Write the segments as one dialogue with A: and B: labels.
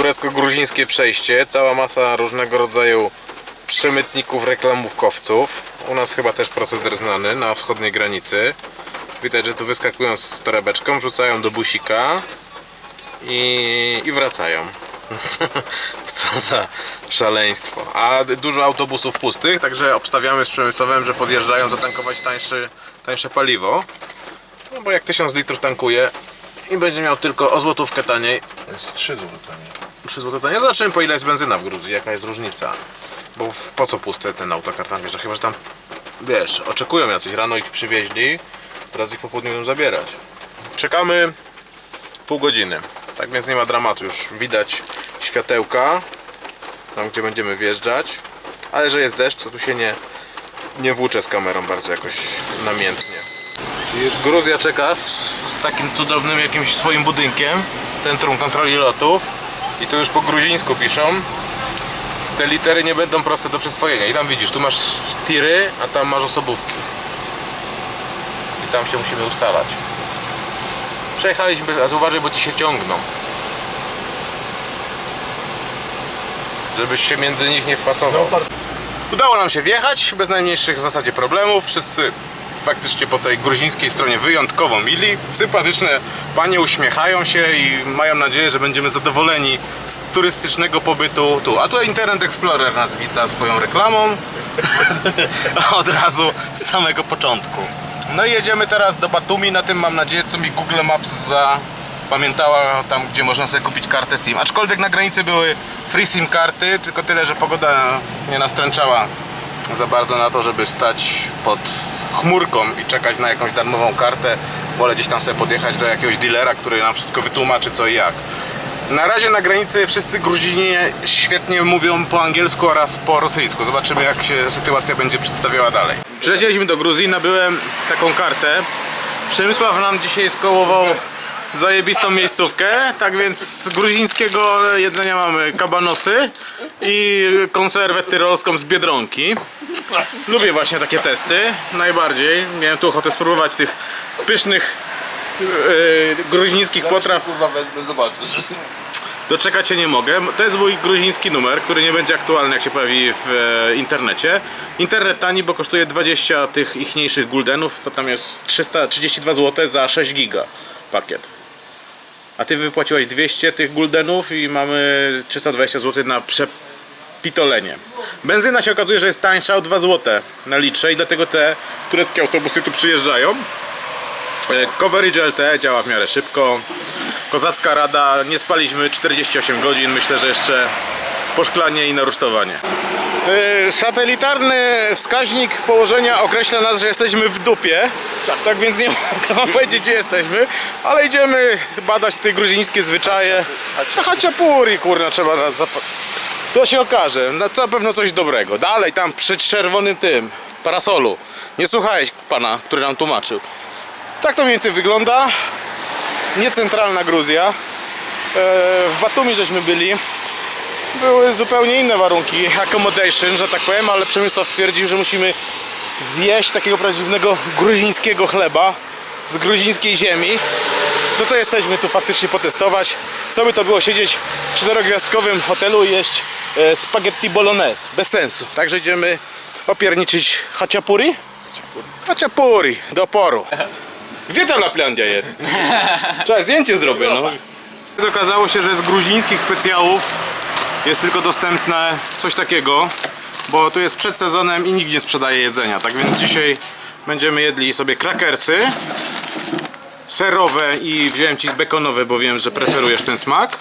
A: turecko-gruzińskie przejście. Cała masa różnego rodzaju przemytników, reklamówkowców. U nas chyba też proceder znany na wschodniej granicy. Widać, że tu wyskakują z torebeczką, wrzucają do busika i, i wracają. Co za szaleństwo. A dużo autobusów pustych, także obstawiamy z Przemysłowem, że podjeżdżają zatankować tańszy, tańsze paliwo. No bo jak 1000 litrów tankuje i będzie miał tylko o złotówkę taniej,
B: To jest 3 zł taniej.
A: 3 zł taniej, zobaczymy po ile jest benzyna w Gruzji, jaka jest różnica. Bo po co puste ten autokar tam wjeżdża, chyba że tam, wiesz, oczekują jacyś, rano ich przywieźli, teraz ich po południu będą zabierać. Czekamy pół godziny, tak więc nie ma dramatu, już widać światełka, tam gdzie będziemy wjeżdżać, ale że jest deszcz, to tu się nie, nie włóczę z kamerą bardzo jakoś namiętnie. Już Gruzja czeka z, z takim cudownym jakimś swoim budynkiem, Centrum Kontroli Lotów. I tu już po gruzińsku piszą. Te litery nie będą proste do przyswojenia. I tam widzisz, tu masz tiry, a tam masz osobówki. I tam się musimy ustalać. Przejechaliśmy, a uważaj, bo ci się ciągną. Żebyś się między nich nie wpasował. Udało nam się wjechać bez najmniejszych w zasadzie problemów. Wszyscy faktycznie po tej gruzińskiej stronie wyjątkowo mili. Sympatyczne panie uśmiechają się i mają nadzieję, że będziemy zadowoleni z turystycznego pobytu tu. A tutaj Internet Explorer nas wita swoją reklamą. Od razu z samego początku. No i jedziemy teraz do Batumi. Na tym mam nadzieję, co mi Google Maps zapamiętała, tam gdzie można sobie kupić kartę SIM. Aczkolwiek na granicy były free SIM karty, tylko tyle, że pogoda nie nastręczała za bardzo na to, żeby stać pod chmurką i czekać na jakąś darmową kartę. Wolę gdzieś tam sobie podjechać do jakiegoś dealera, który nam wszystko wytłumaczy co i jak. Na razie na granicy wszyscy Gruzini świetnie mówią po angielsku oraz po rosyjsku. Zobaczymy jak się sytuacja będzie przedstawiała dalej. Przylecieliśmy do Gruzji, nabyłem taką kartę. Przemysław nam dzisiaj skołował zajebistą miejscówkę, tak więc z gruzińskiego jedzenia mamy kabanosy i konserwę tyrolską z Biedronki. Lubię właśnie takie testy, najbardziej. Miałem tu ochotę spróbować tych pysznych yy, gruzińskich potraw.
B: Kurwa wezmę, zobaczysz.
A: Doczekać się nie mogę. To jest mój gruziński numer, który nie będzie aktualny jak się pojawi w e, internecie. Internet tani, bo kosztuje 20 tych ichniejszych guldenów, to tam jest 332 zł za 6 giga pakiet. A ty wypłaciłeś 200 tych guldenów i mamy 320 zł na przepitolenie. Benzyna się okazuje, że jest tańsza o 2 zł na litrze i dlatego te tureckie autobusy tu przyjeżdżają. E, Coverage LTE działa w miarę szybko. Kozacka rada, nie spaliśmy 48 godzin, myślę, że jeszcze poszklanie i narusztowanie. E, Satelitarny wskaźnik położenia określa nas, że jesteśmy w dupie. Tak więc nie mogę wam powiedzieć, gdzie jesteśmy, ale idziemy badać te gruzińskie zwyczaje. Haciapuri, kurna, trzeba nas zap... To się okaże, na na pewno coś dobrego. Dalej, tam przy czerwonym tym parasolu. Nie słuchałeś pana, który nam tłumaczył. Tak to mniej więcej wygląda. Niecentralna Gruzja. E, W Batumi żeśmy byli. Były zupełnie inne warunki accommodation, że tak powiem, ale Przemysław stwierdził, że musimy zjeść takiego prawdziwego gruzińskiego chleba z gruzińskiej ziemi. No to jesteśmy tu faktycznie potestować. Co by to było siedzieć w czterogwiazdkowym hotelu i jeść e, spaghetti bolognese. Bez sensu. Także idziemy opierniczyć haciapuri. Haciapuri, do oporu. Gdzie ta Laplandia jest? Trzeba zdjęcie zrobię, no. Okazało się, że z gruzińskich specjałów jest tylko dostępne coś takiego, bo tu jest przed sezonem i nikt nie sprzedaje jedzenia. Tak więc dzisiaj będziemy jedli sobie krakersy serowe i wziąłem ci bekonowe, bo wiem, że preferujesz ten smak.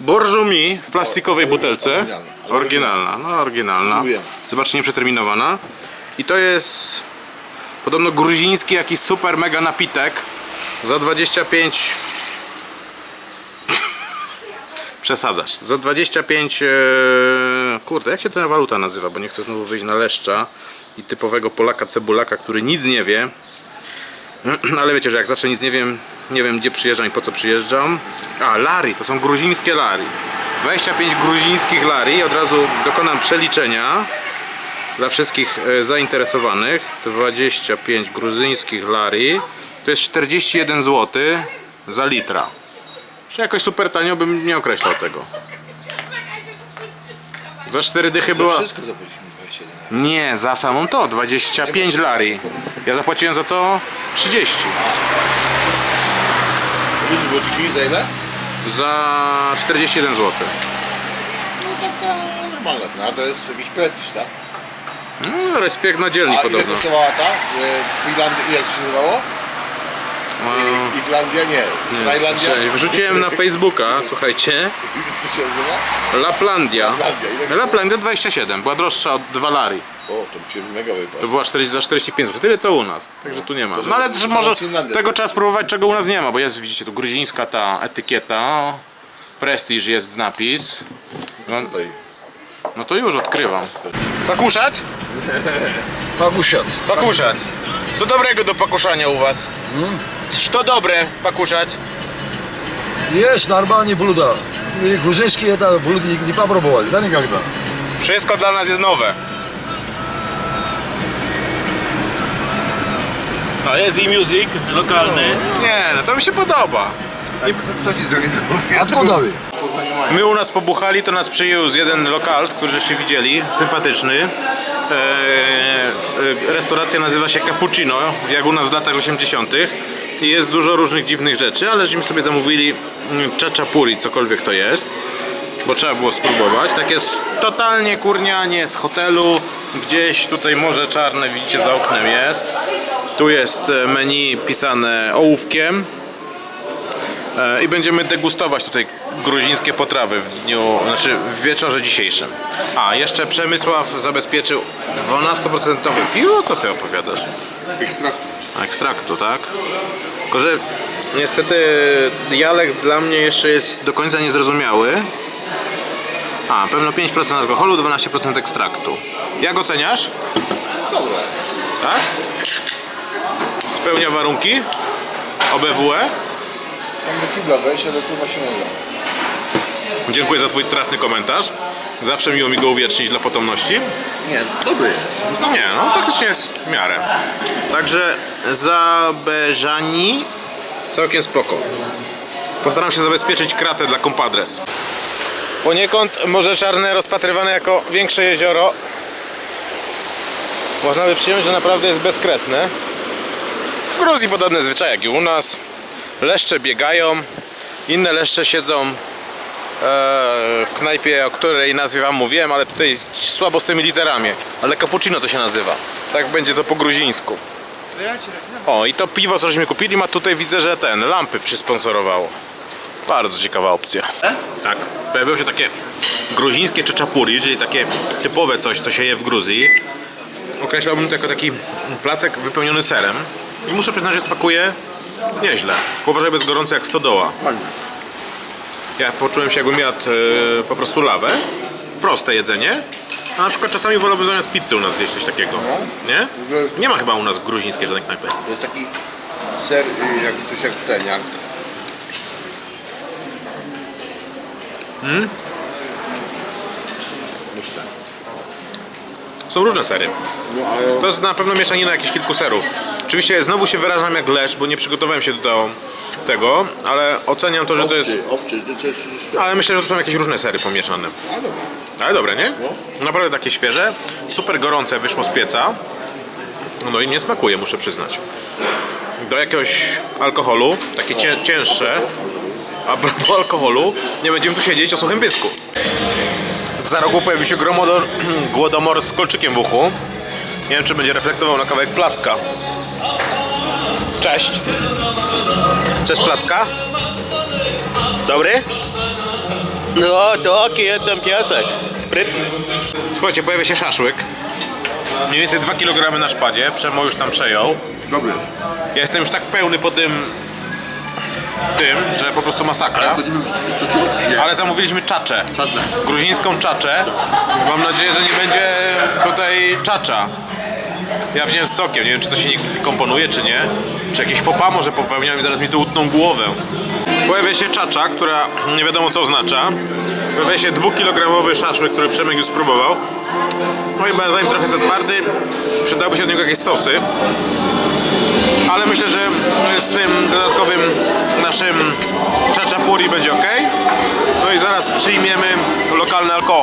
A: Borżumi w plastikowej butelce.
B: Oryginalna.
A: No oryginalna.
B: Lubię.
A: Zobacz, nieprzeterminowana. I to jest podobno gruziński jakiś super mega napitek za 25 przesadzasz. Za 25 e... kurde, jak się ta waluta nazywa, bo nie chcę znowu wyjść na leszcza i typowego Polaka cebulaka, który nic nie wie. Ale wiecie, że jak zawsze nic nie wiem, nie wiem gdzie przyjeżdżam i po co przyjeżdżam. A, lari, to są gruzińskie lari. 25 gruzińskich lari, od razu dokonam przeliczenia dla wszystkich e, zainteresowanych. 25 gruzyńskich lari to jest 41 zł za litra. Czy jakoś super tanio bym nie określał tego. Za 4 dychy
B: Za
A: była...
B: wszystko zapłaciliśmy 27.
A: Nie, za samą to 25 lari. Ja zapłaciłem za to 30.
B: Ludzie butyki za ile?
A: Za 41 zł.
B: No taka normalna cena, a to jest jakiś prestiż, tak?
A: No, respekt na dzielni
B: A ile
A: podobno.
B: kosztowała ta? E, W Irlandii, jak się nazywało? I- Irlandia nie.
A: Tajlandia. Wrzuciłem na Facebooka, słuchajcie,
B: Co się nazywa?
A: Laplandia.
B: Laplandia.
A: Laplandia 27, była droższa od 2 lari.
B: O, to by cię mega
A: To była 40, za 45 zł, tyle co u nas. Także tu nie ma. No ale też może tego trzeba spróbować, czego u nas nie ma, bo jest, widzicie, tu gruzińska ta etykieta. Prestige jest napis. No, no to już odkrywam. Pakuszać?
C: Pagusiat.
A: Pakuszać. Co dobrego do pakuszania u was? Hmm? Co dobre pakuszać?
C: Есть нормальные блюда. И грузинские это блюда не, не попробовали, да, никогда?
A: Wszystko dla nas jest nowe. A jest i music lokalny. Nie, no to mi się podoba.
B: I kto ci z drogi zamówił?
C: Откуда вы?
B: Kurwa nie mają.
A: My u nas pobuchali, to nas przyjął z jeden lokal, z który żeście widzieli, sympatyczny. Eee, e, restauracja nazywa się Cappuccino, jak u nas w latach 80. Jest dużo różnych dziwnych rzeczy, ale żeśmy sobie zamówili mm, czaczapuri, cokolwiek to jest. Bo trzeba było spróbować. Takie s- totalnie kurnianie z hotelu. Gdzieś tutaj Morze Czarne, widzicie za oknem jest. Tu jest e, menu pisane ołówkiem. E, I będziemy degustować tutaj gruzińskie potrawy w dniu, znaczy w wieczorze dzisiejszym. A, jeszcze Przemysław zabezpieczył 12% piwo? Co ty opowiadasz?
B: Ekstrakt.
A: Ekstraktu, tak? Tylko, że niestety dialekt dla mnie jeszcze jest do końca niezrozumiały. A, pewno 5% alkoholu, 12% ekstraktu. Jak oceniasz?
B: Dobra.
A: Tak? Spełnia warunki? OBWE?
B: Tam do kibla wejść, ale kurwa się nie da.
A: Dziękuję za twój trafny komentarz. Zawsze miło mi go uwiecznić dla potomności.
B: Nie, dobry jest.
A: No nie, no faktycznie jest w miarę. Także zabeżani całkiem spoko. Postaram się zabezpieczyć kratę dla kompadres. Poniekąd Morze Czarne rozpatrywane jako większe jezioro. Można by przyjąć, że naprawdę jest bezkresne. W Gruzji podobne zwyczaje jak i u nas. Leszcze biegają, inne leszcze siedzą w knajpie, o której nazwie wam mówiłem, ale tutaj słabo z tymi literami. Ale cappuccino to się nazywa. Tak będzie to po gruzińsku. O, i to piwo, co żeśmy kupili, ma tutaj widzę, że ten lampy przysponsorowało. Bardzo ciekawa opcja. Tak, pojawiło się takie gruzińskie czeczapuri, czyli takie typowe coś, co się je w Gruzji. Określałbym to jako taki placek wypełniony serem. I muszę przyznać, że smakuje nieźle. Uważaj, bez gorące jak stodoła.
B: Fajnie.
A: Ja poczułem się jakbym jadł e, po prostu lawę. Proste jedzenie. A na przykład czasami wolałbym zamiast pizzy u nas zjeść coś takiego. Nie? Nie ma chyba u nas gruzińskiej żadnej knajpy.
B: To jest taki ser, y, jak coś jak ten, jak... Ten.
A: Są różne sery.
B: No ale...
A: To jest na pewno mieszanina jakichś kilku serów. Oczywiście znowu się wyrażam jak lesz, bo nie przygotowałem się do tego, ale oceniam to, że to jest...
B: Owczy, to.
A: Ale myślę, że to są jakieś różne sery pomieszane. Ale dobre, nie? Naprawdę takie świeże. Super gorące wyszło z pieca. No i nie smakuje, muszę przyznać. Do jakiegoś alkoholu, takie cię, cięższe. A propos alkoholu, nie będziemy tu siedzieć o suchym pysku. Za rogu pojawił się gromodor, głodomor z kolczykiem w uchu. Nie wiem, czy będzie reflektował na kawałek placka. Cześć. Cześć placka. Dobry? No, to jestem piesek. Sprytny. Słuchajcie, pojawia się szaszłyk. Mniej więcej 2 kg na szpadzie. Przemo już tam przejął.
B: Dobry.
A: Ja jestem już tak pełny po tym, tym, że po prostu masakra.
B: Chodzimy w czuciu? Nie.
A: Ale zamówiliśmy czaczę.
B: Czaczę.
A: Gruzińską czaczę. Mam nadzieję, że nie będzie tutaj czacza. Ja wziąłem z sokiem, nie wiem czy to się nie komponuje, czy nie. Czy jakieś fopa może popełniam i zaraz mi tu utną głowę. Pojawia się czacza, która nie wiadomo co oznacza. Pojawia się dwukilogramowy szaszłyk, który Przemek już spróbował. No i zanim trochę za twardy, przydałby się do niego jakieś sosy. Ale myślę, że z tym dodatkowym naszym czaczapuri będzie ok. No i zaraz przyjmiemy lokalny alkohol.